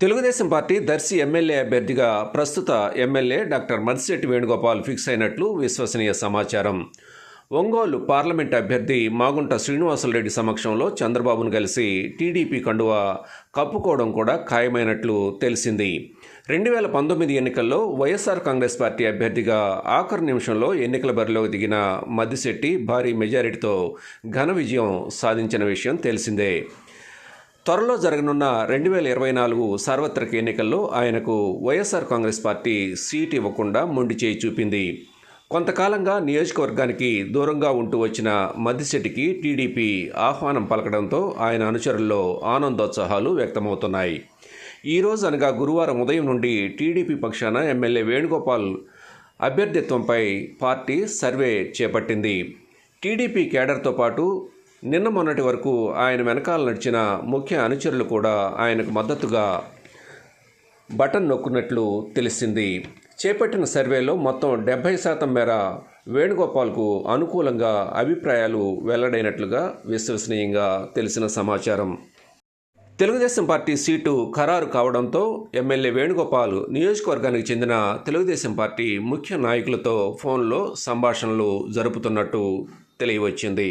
Telugu Desam party Darsi MLA అభ్యర్థిగా ప్రస్తుత MLA doctor Maddisetti Venugopal fix అయినట్లు విశ్వసనీయ సమాచారం. ఒంగోలు పార్లమెంట్ అభ్యర్థి మాగుంట శ్రీనివాసులరెడ్డి సమక్షంలో చంద్రబాబును కలిసి టీడీపీ కండువా కప్పుకోవడం కూడా ఖాయమైనట్లు తెలిసింది. రెండు వేల పంతొమ్మిది ఎన్నికల్లో వైఎస్ఆర్ కాంగ్రెస్ పార్టీ అభ్యర్థిగా ఆఖరు నిమిషంలో ఎన్నికల బరిలోకి దిగిన మద్దిశెట్టి భారీ మెజారిటీతో ఘన విజయం సాధించిన విషయం తెలిసిందే. త్వరలో జరగనున్న రెండు వేల ఇరవై నాలుగు సార్వత్రిక ఎన్నికల్లో ఆయనకు వైఎస్ఆర్ కాంగ్రెస్ పార్టీ సీట్ ఇవ్వకుండా మొండి చేయి చూపింది. కొంతకాలంగా నియోజకవర్గానికి దూరంగా ఉంటూ వచ్చిన మద్దిశెట్టికి టీడీపీ ఆహ్వానం పలకడంతో ఆయన అనుచరుల్లో ఆనందోత్సాహాలు వ్యక్తమవుతున్నాయి. ఈ రోజు అనగా గురువారం ఉదయం నుండి టీడీపీ పక్షాన ఎమ్మెల్యే వేణుగోపాల్ అభ్యర్థిత్వంపై పార్టీ సర్వే చేపట్టింది. టీడీపీ కేడర్తో పాటు నిన్న మొన్నటి వరకు ఆయన వెనకాల నడిచిన ముఖ్య అనుచరులు కూడా ఆయనకు మద్దతుగా బటన్ నొక్కున్నట్లు తెలిసింది. చేపట్టిన సర్వేలో మొత్తం డెబ్భై శాతం మేర వేణుగోపాల్కు అనుకూలంగా అభిప్రాయాలు వెల్లడైనట్లుగా విశ్వసనీయంగా తెలిసిన సమాచారం. తెలుగుదేశం పార్టీ సీటు ఖరారు కావడంతో ఎమ్మెల్యే వేణుగోపాల్ నియోజకవర్గానికి చెందిన తెలుగుదేశం పార్టీ ముఖ్య నాయకులతో ఫోన్లో సంభాషణలు జరుపుతున్నట్టు తెలియవచ్చింది.